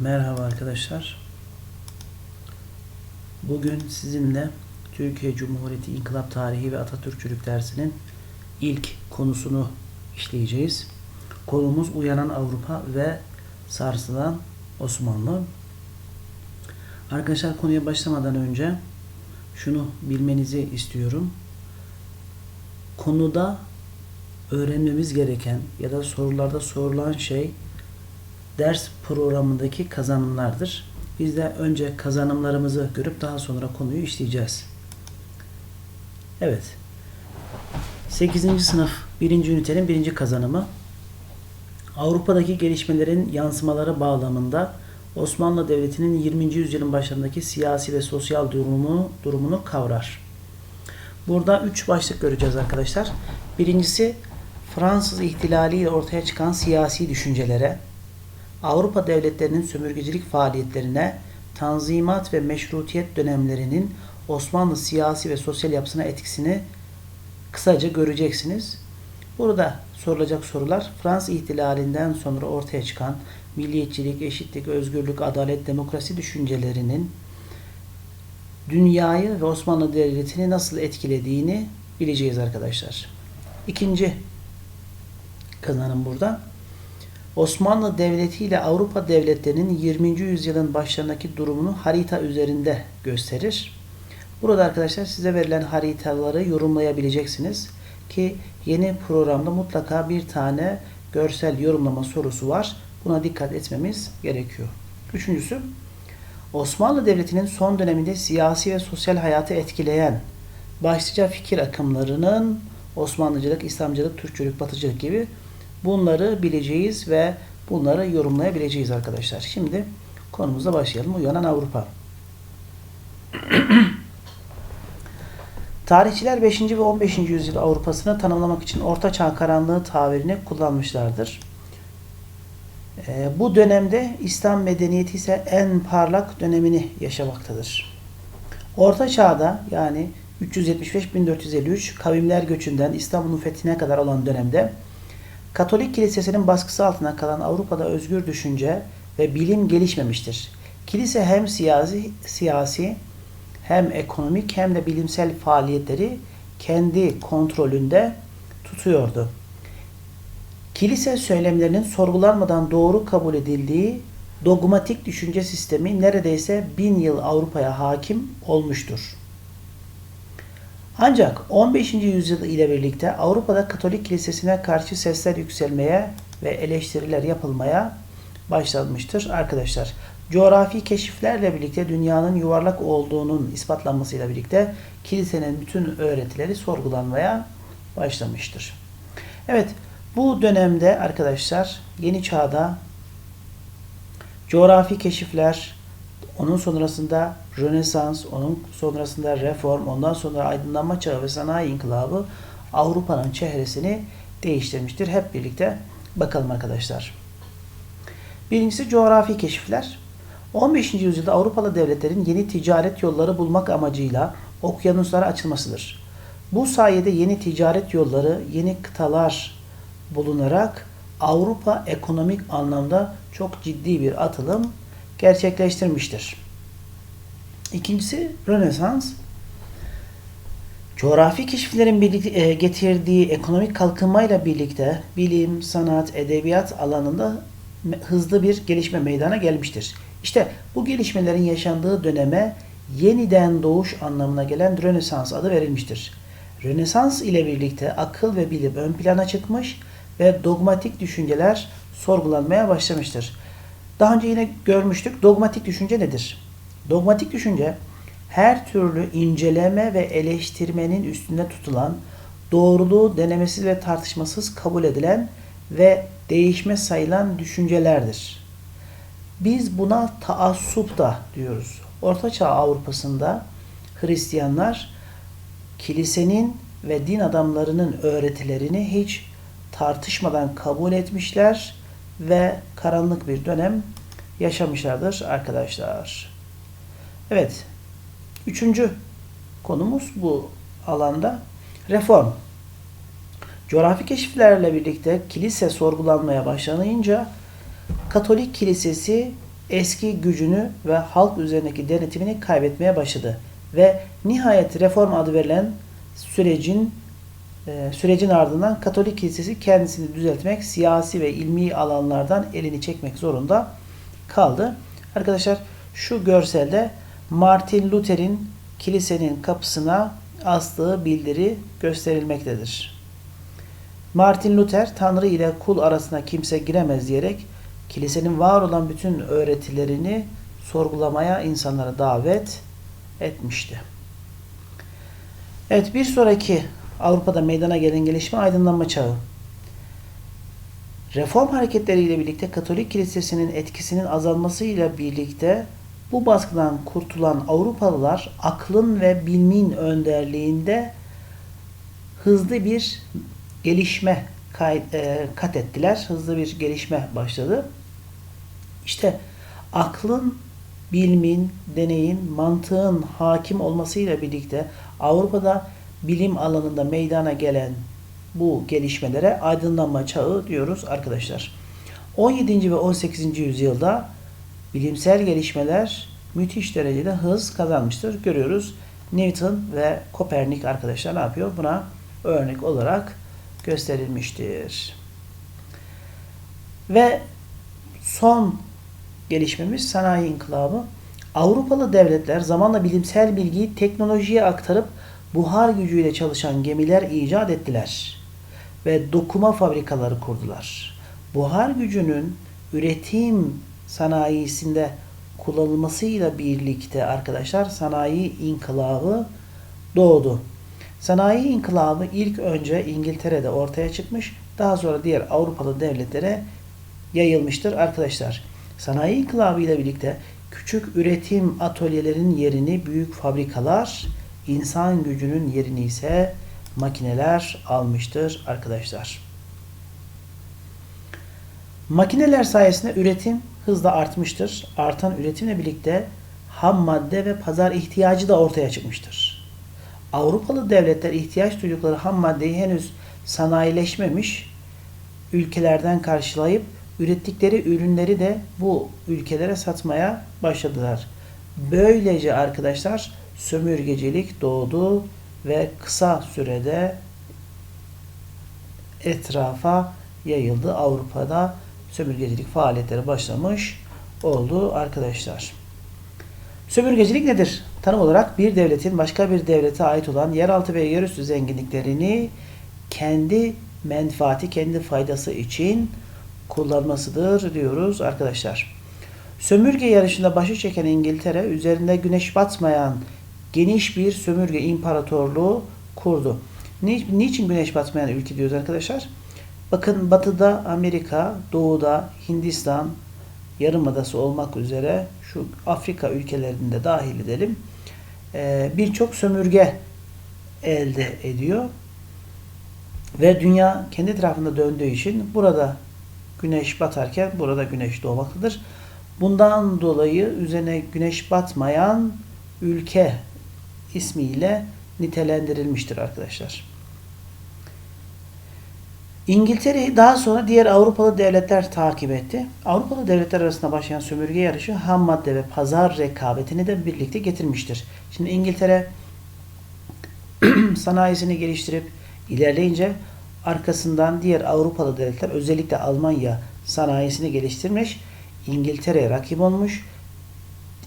Merhaba arkadaşlar. Bugün sizinle Türkiye Cumhuriyeti İnkılap Tarihi ve Atatürkçülük dersinin ilk konusunu işleyeceğiz. Konumuz uyanan Avrupa ve sarsılan Osmanlı. Arkadaşlar konuya başlamadan önce şunu bilmenizi istiyorum. Konuda öğrenmemiz gereken ya da sorularda sorulan şey ders programındaki kazanımlardır. Biz de önce kazanımlarımızı görüp daha sonra konuyu işleyeceğiz. Evet. 8. sınıf 1. ünitenin 1. kazanımı Avrupa'daki gelişmelerin yansımaları bağlamında Osmanlı Devleti'nin 20. yüzyılın başlarındaki siyasi ve sosyal durumu, durumunu kavrar. Burada üç başlık göreceğiz arkadaşlar. Birincisi Fransız ihtilaliyle ortaya çıkan siyasi düşüncelere, Avrupa devletlerinin sömürgecilik faaliyetlerine, tanzimat ve meşrutiyet dönemlerinin Osmanlı siyasi ve sosyal yapısına etkisini kısaca göreceksiniz. Burada sorulacak sorular Fransız ihtilalinden sonra ortaya çıkan milliyetçilik, eşitlik, özgürlük, adalet, demokrasi düşüncelerinin dünyayı ve Osmanlı Devleti'ni nasıl etkilediğini bileceğiz arkadaşlar. İkinci kazanım burada. Osmanlı Devleti ile Avrupa devletlerinin 20. yüzyılın başlarındaki durumunu harita üzerinde gösterir. Burada arkadaşlar size verilen haritaları yorumlayabileceksiniz ki yeni programda mutlaka bir tane görsel yorumlama sorusu var. Buna dikkat etmemiz gerekiyor. Üçüncüsü Osmanlı Devleti'nin son döneminde siyasi ve sosyal hayatı etkileyen başlıca fikir akımlarının Osmanlıcılık, İslamcılık, Türkçülük, Batıcılık gibi bunları bileceğiz ve bunları yorumlayabileceğiz arkadaşlar. Şimdi konumuza başlayalım. Uyanan Avrupa. Tarihçiler 5. ve 15. yüzyıl Avrupa'sını tanımlamak için Orta Çağ karanlığı tabirini kullanmışlardır. Ee, bu dönemde İslam medeniyeti ise en parlak dönemini yaşamaktadır. Orta Çağ'da yani 375-1453 kavimler göçünden İstanbul'un fethine kadar olan dönemde Katolik kilisesinin baskısı altına kalan Avrupa'da özgür düşünce ve bilim gelişmemiştir. Kilise hem siyasi, siyasi hem ekonomik hem de bilimsel faaliyetleri kendi kontrolünde tutuyordu. Kilise söylemlerinin sorgulanmadan doğru kabul edildiği dogmatik düşünce sistemi neredeyse bin yıl Avrupa'ya hakim olmuştur. Ancak 15. yüzyıl ile birlikte Avrupa'da Katolik Kilisesi'ne karşı sesler yükselmeye ve eleştiriler yapılmaya başlanmıştır arkadaşlar. Coğrafi keşiflerle birlikte dünyanın yuvarlak olduğunun ispatlanmasıyla birlikte kilisenin bütün öğretileri sorgulanmaya başlamıştır. Evet, bu dönemde arkadaşlar yeni çağda coğrafi keşifler, onun sonrasında Rönesans, onun sonrasında Reform, ondan sonra Aydınlanma Çağı ve Sanayi İnkılabı Avrupa'nın çehresini değiştirmiştir. Hep birlikte bakalım arkadaşlar. Birincisi coğrafi keşifler. 15. yüzyılda Avrupalı devletlerin yeni ticaret yolları bulmak amacıyla okyanuslara açılmasıdır. Bu sayede yeni ticaret yolları, yeni kıtalar bulunarak Avrupa ekonomik anlamda çok ciddi bir atılım gerçekleştirmiştir. İkincisi Rönesans. Coğrafi keşiflerin e, getirdiği ekonomik kalkınmayla birlikte bilim, sanat, edebiyat alanında hızlı bir gelişme meydana gelmiştir. İşte bu gelişmelerin yaşandığı döneme yeniden doğuş anlamına gelen Rönesans adı verilmiştir. Rönesans ile birlikte akıl ve bilim ön plana çıkmış ve dogmatik düşünceler sorgulanmaya başlamıştır. Daha önce yine görmüştük. Dogmatik düşünce nedir? Dogmatik düşünce her türlü inceleme ve eleştirmenin üstünde tutulan, doğruluğu denemesiz ve tartışmasız kabul edilen ve değişme sayılan düşüncelerdir. Biz buna taassup da diyoruz. Ortaçağ Avrupa'sında Hristiyanlar kilisenin ve din adamlarının öğretilerini hiç tartışmadan kabul etmişler ve karanlık bir dönem yaşamışlardır arkadaşlar. Evet. Üçüncü konumuz bu alanda reform. Coğrafi keşiflerle birlikte kilise sorgulanmaya başlanınca Katolik kilisesi eski gücünü ve halk üzerindeki denetimini kaybetmeye başladı ve nihayet reform adı verilen sürecin sürecin ardından Katolik Kilisesi kendisini düzeltmek, siyasi ve ilmi alanlardan elini çekmek zorunda kaldı. Arkadaşlar şu görselde Martin Luther'in kilisenin kapısına astığı bildiri gösterilmektedir. Martin Luther Tanrı ile kul arasına kimse giremez diyerek kilisenin var olan bütün öğretilerini sorgulamaya insanlara davet etmişti. Evet bir sonraki Avrupa'da meydana gelen gelişme aydınlanma çağı. Reform hareketleriyle birlikte Katolik Kilisesi'nin etkisinin azalmasıyla birlikte bu baskıdan kurtulan Avrupalılar aklın ve bilmin önderliğinde hızlı bir gelişme e, kat ettiler. Hızlı bir gelişme başladı. İşte aklın, bilmin, deneyin, mantığın hakim olmasıyla birlikte Avrupa'da bilim alanında meydana gelen bu gelişmelere aydınlanma çağı diyoruz arkadaşlar. 17. ve 18. yüzyılda bilimsel gelişmeler müthiş derecede hız kazanmıştır. Görüyoruz Newton ve Kopernik arkadaşlar ne yapıyor? Buna örnek olarak gösterilmiştir. Ve son gelişmemiz sanayi inkılabı. Avrupalı devletler zamanla bilimsel bilgiyi teknolojiye aktarıp buhar gücüyle çalışan gemiler icat ettiler ve dokuma fabrikaları kurdular. Buhar gücünün üretim sanayisinde kullanılmasıyla birlikte arkadaşlar sanayi inkılabı doğdu. Sanayi inkılabı ilk önce İngiltere'de ortaya çıkmış, daha sonra diğer Avrupalı devletlere yayılmıştır arkadaşlar. Sanayi inkılabı ile birlikte küçük üretim atölyelerin yerini büyük fabrikalar, insan gücünün yerini ise makineler almıştır arkadaşlar. Makineler sayesinde üretim hızla artmıştır. Artan üretimle birlikte ham madde ve pazar ihtiyacı da ortaya çıkmıştır. Avrupalı devletler ihtiyaç duydukları ham maddeyi henüz sanayileşmemiş ülkelerden karşılayıp ürettikleri ürünleri de bu ülkelere satmaya başladılar. Böylece arkadaşlar sömürgecilik doğdu ve kısa sürede etrafa yayıldı. Avrupa'da sömürgecilik faaliyetleri başlamış oldu arkadaşlar. Sömürgecilik nedir? Tanım olarak bir devletin başka bir devlete ait olan yeraltı ve yerüstü zenginliklerini kendi menfaati, kendi faydası için kullanmasıdır diyoruz arkadaşlar. Sömürge yarışında başı çeken İngiltere üzerinde güneş batmayan geniş bir sömürge imparatorluğu kurdu. Ni niçin güneş batmayan ülke diyoruz arkadaşlar? Bakın batıda Amerika, doğuda Hindistan, yarımadası olmak üzere şu Afrika ülkelerinde dahil edelim. Ee, Birçok sömürge elde ediyor. Ve dünya kendi etrafında döndüğü için burada güneş batarken burada güneş doğmaktadır. Bundan dolayı üzerine güneş batmayan ülke ismiyle nitelendirilmiştir arkadaşlar. İngiltere'yi daha sonra diğer Avrupalı devletler takip etti. Avrupalı devletler arasında başlayan sömürge yarışı ham madde ve pazar rekabetini de birlikte getirmiştir. Şimdi İngiltere sanayisini geliştirip ilerleyince arkasından diğer Avrupalı devletler özellikle Almanya sanayisini geliştirmiş. İngiltere'ye rakip olmuş.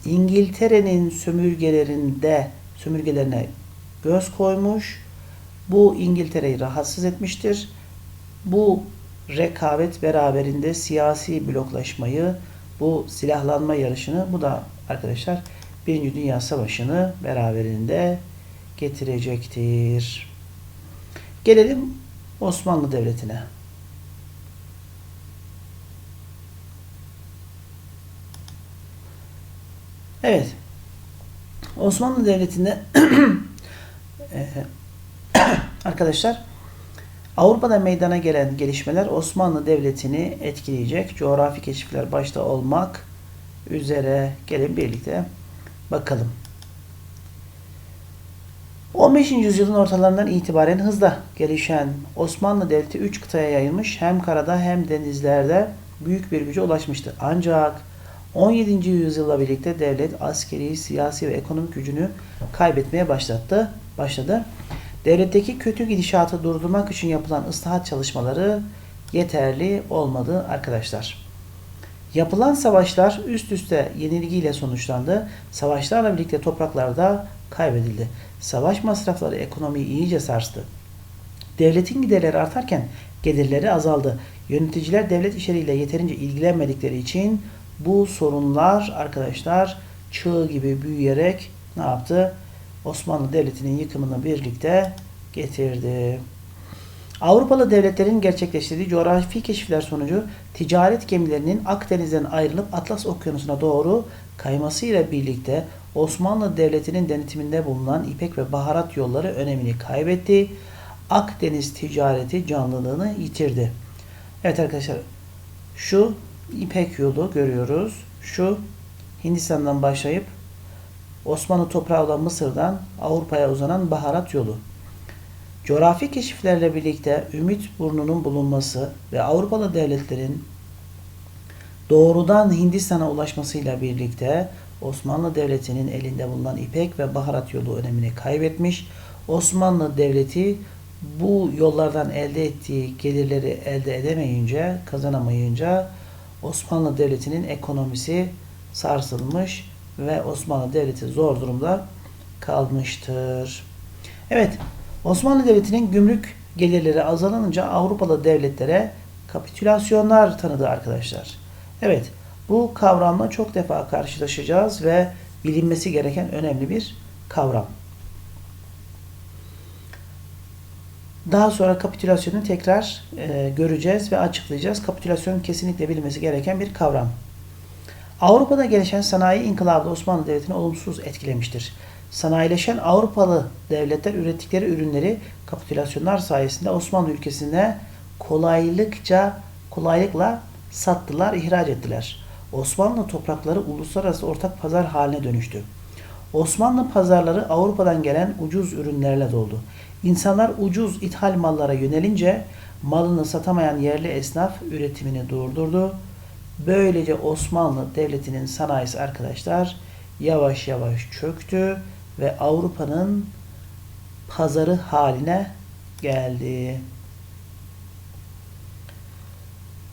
İngiltere'nin sömürgelerinde sömürgelerine göz koymuş. Bu İngiltere'yi rahatsız etmiştir. Bu rekabet beraberinde siyasi bloklaşmayı, bu silahlanma yarışını, bu da arkadaşlar Birinci Dünya Savaşı'nı beraberinde getirecektir. Gelelim Osmanlı Devleti'ne. Evet. Osmanlı Devleti'nde e, arkadaşlar Avrupa'da meydana gelen gelişmeler Osmanlı Devleti'ni etkileyecek. Coğrafi keşifler başta olmak üzere gelin birlikte bakalım. 15. yüzyılın ortalarından itibaren hızla gelişen Osmanlı Devleti 3 kıtaya yayılmış hem karada hem denizlerde büyük bir güce ulaşmıştı. Ancak 17. yüzyılla birlikte devlet askeri, siyasi ve ekonomik gücünü kaybetmeye başlattı. Başladı. Devletteki kötü gidişatı durdurmak için yapılan ıslahat çalışmaları yeterli olmadı arkadaşlar. Yapılan savaşlar üst üste yenilgiyle sonuçlandı. Savaşlarla birlikte topraklarda kaybedildi. Savaş masrafları ekonomiyi iyice sarstı. Devletin giderleri artarken gelirleri azaldı. Yöneticiler devlet işleriyle yeterince ilgilenmedikleri için bu sorunlar arkadaşlar çığ gibi büyüyerek ne yaptı? Osmanlı Devleti'nin yıkımını birlikte getirdi. Avrupalı devletlerin gerçekleştirdiği coğrafi keşifler sonucu ticaret gemilerinin Akdeniz'den ayrılıp Atlas Okyanusu'na doğru kaymasıyla birlikte Osmanlı Devleti'nin denetiminde bulunan İpek ve baharat yolları önemini kaybetti. Akdeniz ticareti canlılığını yitirdi. Evet arkadaşlar şu İpek yolu görüyoruz. Şu Hindistan'dan başlayıp Osmanlı toprağı olan Mısır'dan Avrupa'ya uzanan baharat yolu. Coğrafi keşiflerle birlikte Ümit Burnu'nun bulunması ve Avrupalı devletlerin doğrudan Hindistan'a ulaşmasıyla birlikte Osmanlı Devleti'nin elinde bulunan İpek ve baharat yolu önemini kaybetmiş. Osmanlı Devleti bu yollardan elde ettiği gelirleri elde edemeyince, kazanamayınca Osmanlı Devleti'nin ekonomisi sarsılmış ve Osmanlı Devleti zor durumda kalmıştır. Evet, Osmanlı Devleti'nin gümrük gelirleri azalınca Avrupalı devletlere kapitülasyonlar tanıdı arkadaşlar. Evet, bu kavramla çok defa karşılaşacağız ve bilinmesi gereken önemli bir kavram. Daha sonra kapitülasyonu tekrar e, göreceğiz ve açıklayacağız. Kapitülasyon kesinlikle bilinmesi gereken bir kavram. Avrupa'da gelişen sanayi inkılabı Osmanlı Devleti'ni olumsuz etkilemiştir. Sanayileşen Avrupalı devletler ürettikleri ürünleri kapitülasyonlar sayesinde Osmanlı ülkesine kolaylıkça kolaylıkla sattılar, ihraç ettiler. Osmanlı toprakları uluslararası ortak pazar haline dönüştü. Osmanlı pazarları Avrupa'dan gelen ucuz ürünlerle doldu. İnsanlar ucuz ithal mallara yönelince malını satamayan yerli esnaf üretimini durdurdu. Böylece Osmanlı Devleti'nin sanayisi arkadaşlar yavaş yavaş çöktü ve Avrupa'nın pazarı haline geldi.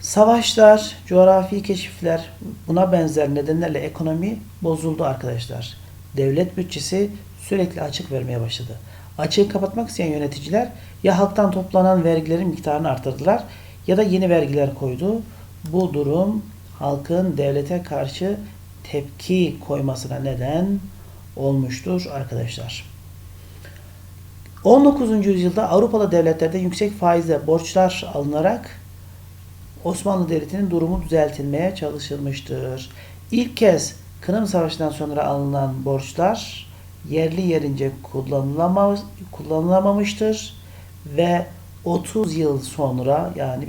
Savaşlar, coğrafi keşifler buna benzer nedenlerle ekonomi bozuldu arkadaşlar. Devlet bütçesi sürekli açık vermeye başladı. Açığı kapatmak isteyen yöneticiler ya halktan toplanan vergilerin miktarını artırdılar ya da yeni vergiler koydu. Bu durum halkın devlete karşı tepki koymasına neden olmuştur arkadaşlar. 19. yüzyılda Avrupalı devletlerden yüksek faizle borçlar alınarak Osmanlı Devleti'nin durumu düzeltilmeye çalışılmıştır. İlk kez Kırım Savaşı'ndan sonra alınan borçlar yerli yerince kullanılama, kullanılamamıştır ve 30 yıl sonra yani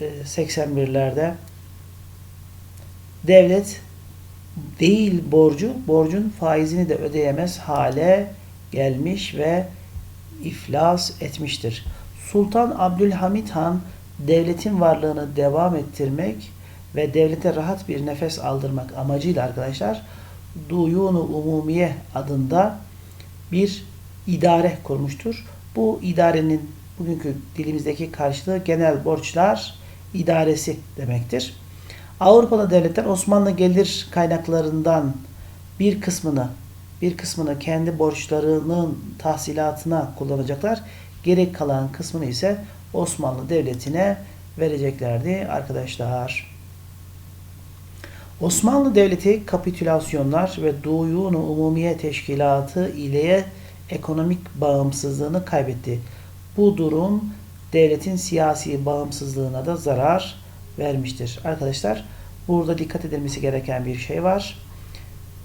1881'lerde devlet değil borcu, borcun faizini de ödeyemez hale gelmiş ve iflas etmiştir. Sultan Abdülhamit Han devletin varlığını devam ettirmek ve devlete rahat bir nefes aldırmak amacıyla arkadaşlar Duyunu Umumiye adında bir idare kurmuştur. Bu idarenin bugünkü dilimizdeki karşılığı genel borçlar idaresi demektir. Avrupalı devletler Osmanlı gelir kaynaklarından bir kısmını bir kısmını kendi borçlarının tahsilatına kullanacaklar. Geri kalan kısmını ise Osmanlı Devleti'ne vereceklerdi arkadaşlar. Osmanlı Devleti kapitülasyonlar ve Duyunu Umumiye Teşkilatı ile ekonomik bağımsızlığını kaybetti. Bu durum devletin siyasi bağımsızlığına da zarar vermiştir. Arkadaşlar burada dikkat edilmesi gereken bir şey var.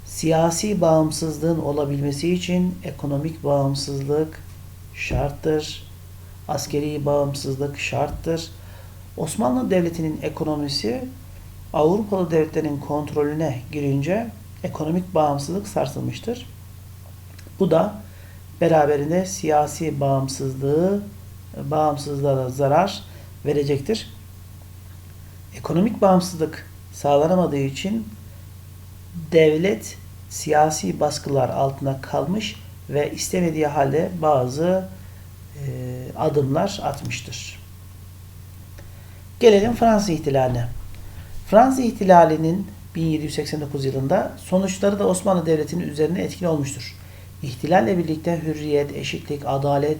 Siyasi bağımsızlığın olabilmesi için ekonomik bağımsızlık şarttır. Askeri bağımsızlık şarttır. Osmanlı Devleti'nin ekonomisi Avrupalı devletlerin kontrolüne girince ekonomik bağımsızlık sarsılmıştır. Bu da beraberinde siyasi bağımsızlığı bağımsızlığa da zarar verecektir. Ekonomik bağımsızlık sağlanamadığı için devlet siyasi baskılar altına kalmış ve istemediği halde bazı e, adımlar atmıştır. Gelelim Fransız ihtilaline. Fransız ihtilalinin 1789 yılında sonuçları da Osmanlı Devleti'nin üzerine etkili olmuştur. İhtilalle birlikte hürriyet, eşitlik, adalet,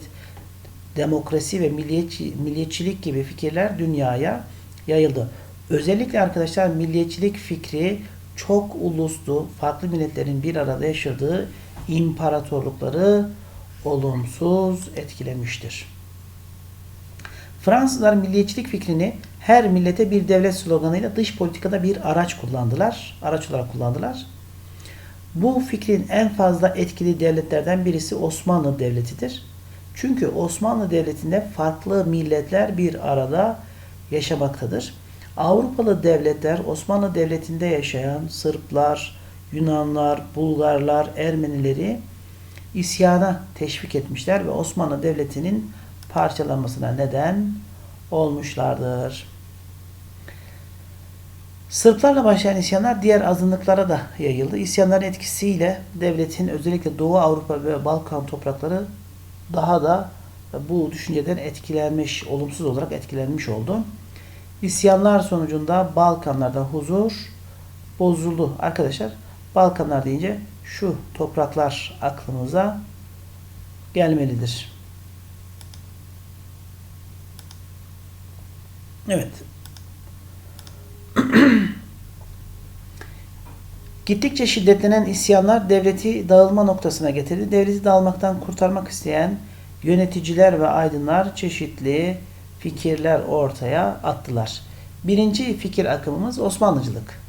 demokrasi ve milliyetçi, milliyetçilik gibi fikirler dünyaya yayıldı. Özellikle arkadaşlar milliyetçilik fikri çok uluslu, farklı milletlerin bir arada yaşadığı imparatorlukları olumsuz etkilemiştir. Fransızlar milliyetçilik fikrini her millete bir devlet sloganıyla dış politikada bir araç kullandılar. Araç olarak kullandılar. Bu fikrin en fazla etkili devletlerden birisi Osmanlı Devleti'dir. Çünkü Osmanlı Devleti'nde farklı milletler bir arada yaşamaktadır. Avrupalı devletler Osmanlı Devleti'nde yaşayan Sırplar, Yunanlar, Bulgarlar, Ermenileri isyana teşvik etmişler ve Osmanlı Devleti'nin parçalanmasına neden olmuşlardır. Sırplarla başlayan isyanlar diğer azınlıklara da yayıldı. İsyanların etkisiyle devletin özellikle Doğu Avrupa ve Balkan toprakları daha da bu düşünceden etkilenmiş, olumsuz olarak etkilenmiş oldu. İsyanlar sonucunda Balkanlarda huzur bozuldu. Arkadaşlar Balkanlar deyince şu topraklar aklımıza gelmelidir. Evet. Gittikçe şiddetlenen isyanlar devleti dağılma noktasına getirdi. Devleti dağılmaktan kurtarmak isteyen yöneticiler ve aydınlar çeşitli fikirler ortaya attılar. Birinci fikir akımımız Osmanlıcılık.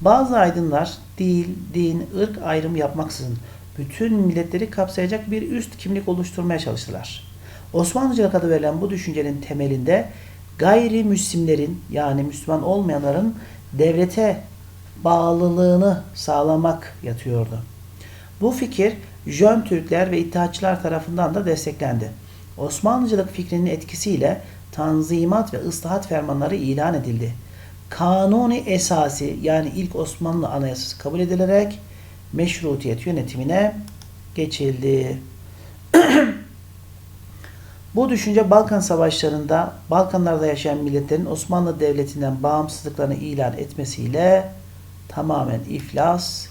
Bazı aydınlar dil, din, ırk ayrımı yapmaksızın bütün milletleri kapsayacak bir üst kimlik oluşturmaya çalıştılar. Osmanlıcılık adı verilen bu düşüncenin temelinde gayrimüslimlerin yani Müslüman olmayanların devlete bağlılığını sağlamak yatıyordu. Bu fikir Jön Türkler ve İttihatçılar tarafından da desteklendi. Osmanlıcılık fikrinin etkisiyle tanzimat ve ıslahat fermanları ilan edildi. Kanuni esası yani ilk Osmanlı anayasası kabul edilerek meşrutiyet yönetimine geçildi. Bu düşünce Balkan Savaşları'nda Balkanlarda yaşayan milletlerin Osmanlı Devleti'nden bağımsızlıklarını ilan etmesiyle tamamen iflas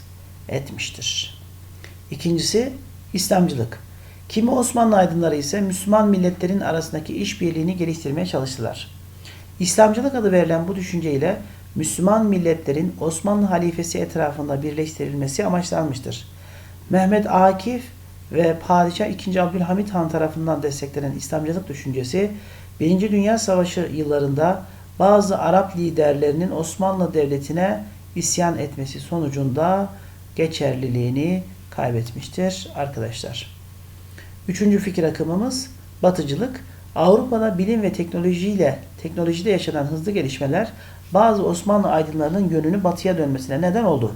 etmiştir. İkincisi İslamcılık. Kimi Osmanlı aydınları ise Müslüman milletlerin arasındaki işbirliğini geliştirmeye çalıştılar. İslamcılık adı verilen bu düşünceyle Müslüman milletlerin Osmanlı halifesi etrafında birleştirilmesi amaçlanmıştır. Mehmet Akif ve Padişah II. Abdülhamit Han tarafından desteklenen İslamcılık düşüncesi 1. Dünya Savaşı yıllarında bazı Arap liderlerinin Osmanlı Devleti'ne isyan etmesi sonucunda geçerliliğini kaybetmiştir arkadaşlar. Üçüncü fikir akımımız batıcılık. Avrupa'da bilim ve teknolojiyle teknolojide yaşanan hızlı gelişmeler bazı Osmanlı aydınlarının yönünü batıya dönmesine neden oldu.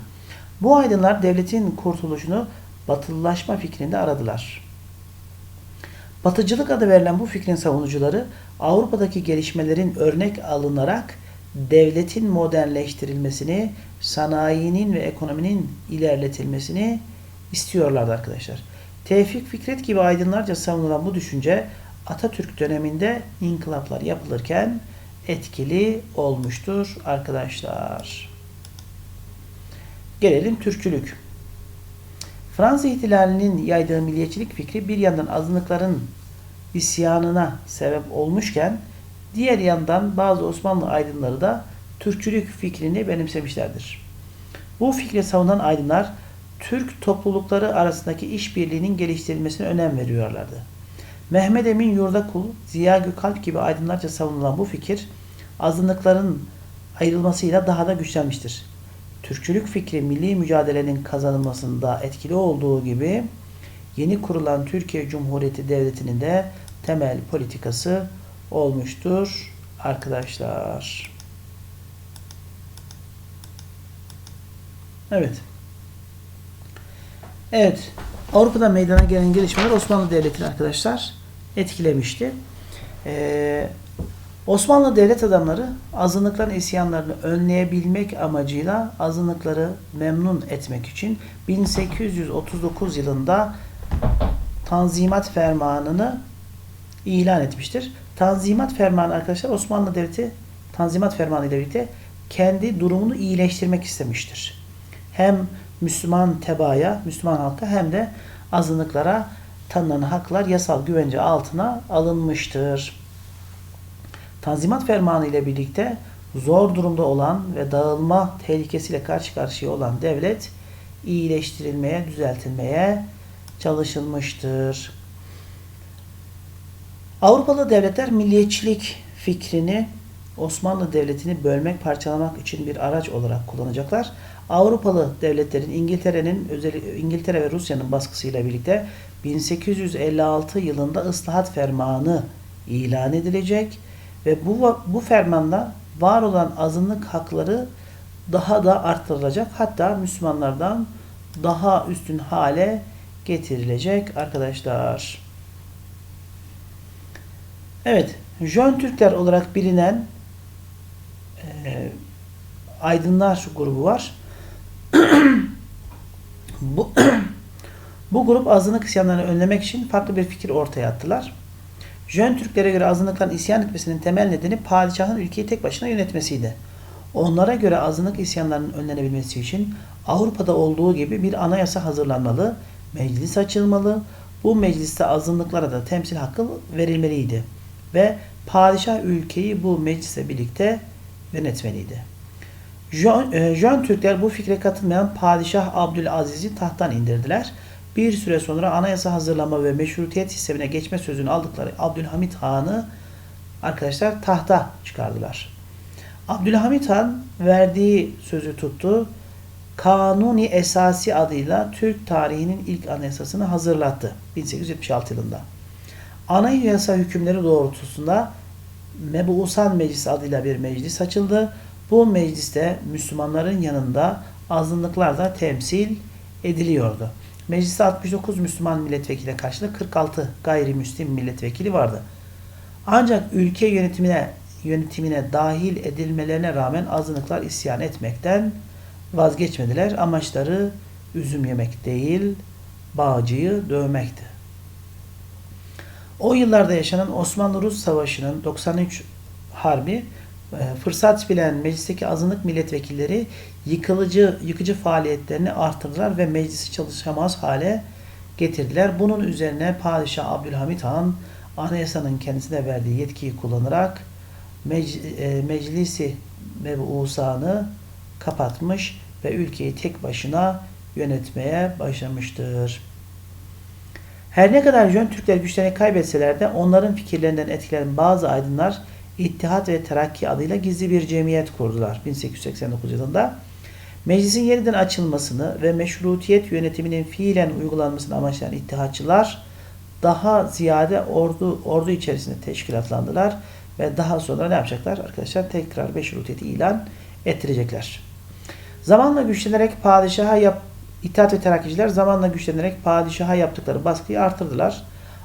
Bu aydınlar devletin kurtuluşunu batılılaşma fikrinde aradılar. Batıcılık adı verilen bu fikrin savunucuları Avrupa'daki gelişmelerin örnek alınarak devletin modernleştirilmesini, sanayinin ve ekonominin ilerletilmesini istiyorlardı arkadaşlar. Tevfik Fikret gibi aydınlarca savunulan bu düşünce Atatürk döneminde inkılaplar yapılırken etkili olmuştur arkadaşlar. Gelelim Türkçülük. Fransız ihtilalinin yaydığı milliyetçilik fikri bir yandan azınlıkların isyanına sebep olmuşken diğer yandan bazı Osmanlı aydınları da Türkçülük fikrini benimsemişlerdir. Bu fikri savunan aydınlar Türk toplulukları arasındaki işbirliğinin geliştirilmesine önem veriyorlardı. Mehmet Emin Yurdakul, Ziya Gökalp gibi aydınlarca savunulan bu fikir azınlıkların ayrılmasıyla daha da güçlenmiştir. Türkçülük fikri milli mücadelenin kazanılmasında etkili olduğu gibi yeni kurulan Türkiye Cumhuriyeti Devleti'nin de temel politikası olmuştur arkadaşlar. Evet. Evet. Avrupa'da meydana gelen gelişmeler Osmanlı Devleti'ni arkadaşlar etkilemişti. Ee, Osmanlı devlet adamları azınlıkların isyanlarını önleyebilmek amacıyla azınlıkları memnun etmek için 1839 yılında Tanzimat Fermanı'nı ilan etmiştir. Tanzimat Fermanı arkadaşlar Osmanlı Devleti Tanzimat Fermanı ile birlikte kendi durumunu iyileştirmek istemiştir. Hem Müslüman tebaaya, Müslüman halka hem de azınlıklara tanınan haklar yasal güvence altına alınmıştır. Tanzimat Fermanı ile birlikte zor durumda olan ve dağılma tehlikesiyle karşı karşıya olan devlet iyileştirilmeye, düzeltilmeye çalışılmıştır. Avrupalı devletler milliyetçilik fikrini Osmanlı Devleti'ni bölmek, parçalamak için bir araç olarak kullanacaklar. Avrupalı devletlerin İngiltere'nin İngiltere ve Rusya'nın baskısıyla birlikte 1856 yılında ıslahat fermanı ilan edilecek ve bu bu fermanla var olan azınlık hakları daha da arttırılacak. Hatta Müslümanlardan daha üstün hale getirilecek arkadaşlar. Evet, Jön Türkler olarak bilinen e, aydınlar grubu var. bu bu grup azınlık isyanlarını önlemek için farklı bir fikir ortaya attılar. Jön Türklere göre azınlıkların isyan etmesinin temel nedeni padişahın ülkeyi tek başına yönetmesiydi. Onlara göre azınlık isyanlarının önlenebilmesi için Avrupa'da olduğu gibi bir anayasa hazırlanmalı, meclis açılmalı, bu mecliste azınlıklara da temsil hakkı verilmeliydi ve padişah ülkeyi bu meclisle birlikte yönetmeliydi. Jön, e, Jön Türkler bu fikre katılmayan Padişah Abdülaziz'i tahttan indirdiler. Bir süre sonra anayasa hazırlama ve meşrutiyet sistemine geçme sözünü aldıkları Abdülhamit Han'ı arkadaşlar tahta çıkardılar. Abdülhamit Han verdiği sözü tuttu. Kanuni Esasi adıyla Türk tarihinin ilk anayasasını hazırlattı 1876 yılında. Anayasa hükümleri doğrultusunda Mebusan Meclis adıyla bir meclis açıldı. Bu mecliste Müslümanların yanında azınlıklar da temsil ediliyordu. Mecliste 69 Müslüman milletvekili karşılık 46 gayrimüslim milletvekili vardı. Ancak ülke yönetimine yönetimine dahil edilmelerine rağmen azınlıklar isyan etmekten vazgeçmediler. Amaçları üzüm yemek değil, bağcıyı dövmekti. O yıllarda yaşanan Osmanlı-Rus Savaşı'nın 93 Harbi e, fırsat bilen meclisteki azınlık milletvekilleri yıkılıcı, yıkıcı faaliyetlerini artırdılar ve meclisi çalışamaz hale getirdiler. Bunun üzerine Padişah Abdülhamit Han anayasanın kendisine verdiği yetkiyi kullanarak e, meclisi mebusanı kapatmış ve ülkeyi tek başına yönetmeye başlamıştır. Her ne kadar Jön Türkler güçlerini kaybetseler de onların fikirlerinden etkilenen bazı aydınlar İttihat ve Terakki adıyla gizli bir cemiyet kurdular 1889 yılında. Meclisin yeniden açılmasını ve meşrutiyet yönetiminin fiilen uygulanmasını amaçlayan ittihatçılar daha ziyade ordu ordu içerisinde teşkilatlandılar ve daha sonra ne yapacaklar arkadaşlar? Tekrar meşrutiyeti ilan ettirecekler. Zamanla güçlenerek padişaha yap İttihat ve Terakkiciler zamanla güçlenerek padişaha yaptıkları baskıyı artırdılar.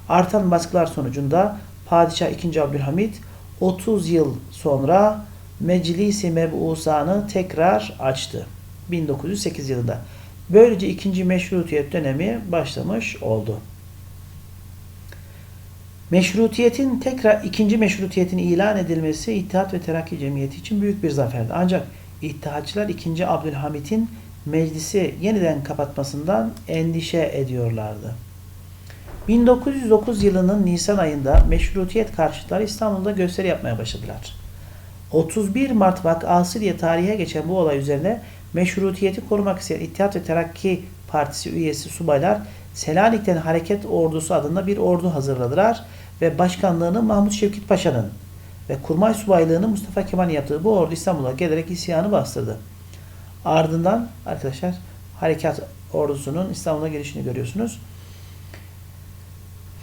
Artan baskılar sonucunda Padişah 2. Abdülhamit 30 yıl sonra Meclisi Mebusan'ı tekrar açtı. 1908 yılında. Böylece ikinci meşrutiyet dönemi başlamış oldu. Meşrutiyetin tekrar ikinci meşrutiyetin ilan edilmesi İttihat ve Terakki Cemiyeti için büyük bir zaferdi. Ancak İttihatçılar 2. Abdülhamit'in meclisi yeniden kapatmasından endişe ediyorlardı. 1909 yılının Nisan ayında meşrutiyet karşıtları İstanbul'da gösteri yapmaya başladılar. 31 Mart vakası diye tarihe geçen bu olay üzerine meşrutiyeti korumak isteyen İttihat ve Terakki Partisi üyesi subaylar Selanik'ten Hareket Ordusu adında bir ordu hazırladılar ve başkanlığını Mahmut Şevket Paşa'nın ve kurmay subaylığını Mustafa Kemal'in yaptığı bu ordu İstanbul'a gelerek isyanı bastırdı. Ardından arkadaşlar harekat ordusunun İstanbul'a gelişini görüyorsunuz.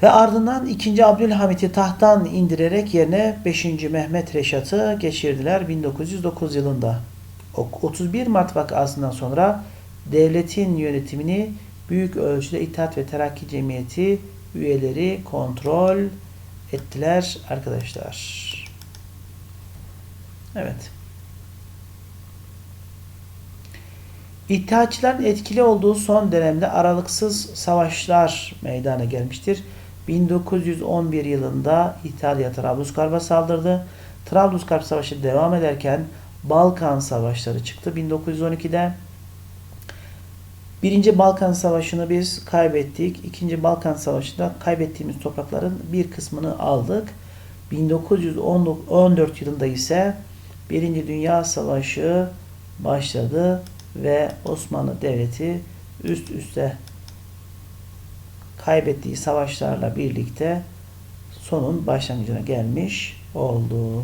Ve ardından 2. Abdülhamit'i tahttan indirerek yerine 5. Mehmet Reşat'ı geçirdiler 1909 yılında. 31 Mart vakasından sonra devletin yönetimini büyük ölçüde İttihat ve Terakki Cemiyeti üyeleri kontrol ettiler arkadaşlar. Evet. İttihatçıların etkili olduğu son dönemde aralıksız savaşlar meydana gelmiştir. 1911 yılında İtalya Trablusgarp'a saldırdı. Trablusgarp Savaşı devam ederken Balkan Savaşları çıktı 1912'de. Birinci Balkan Savaşı'nı biz kaybettik. İkinci Balkan Savaşı'nda kaybettiğimiz toprakların bir kısmını aldık. 1914 yılında ise Birinci Dünya Savaşı başladı ve Osmanlı Devleti üst üste kaybettiği savaşlarla birlikte sonun başlangıcına gelmiş oldu.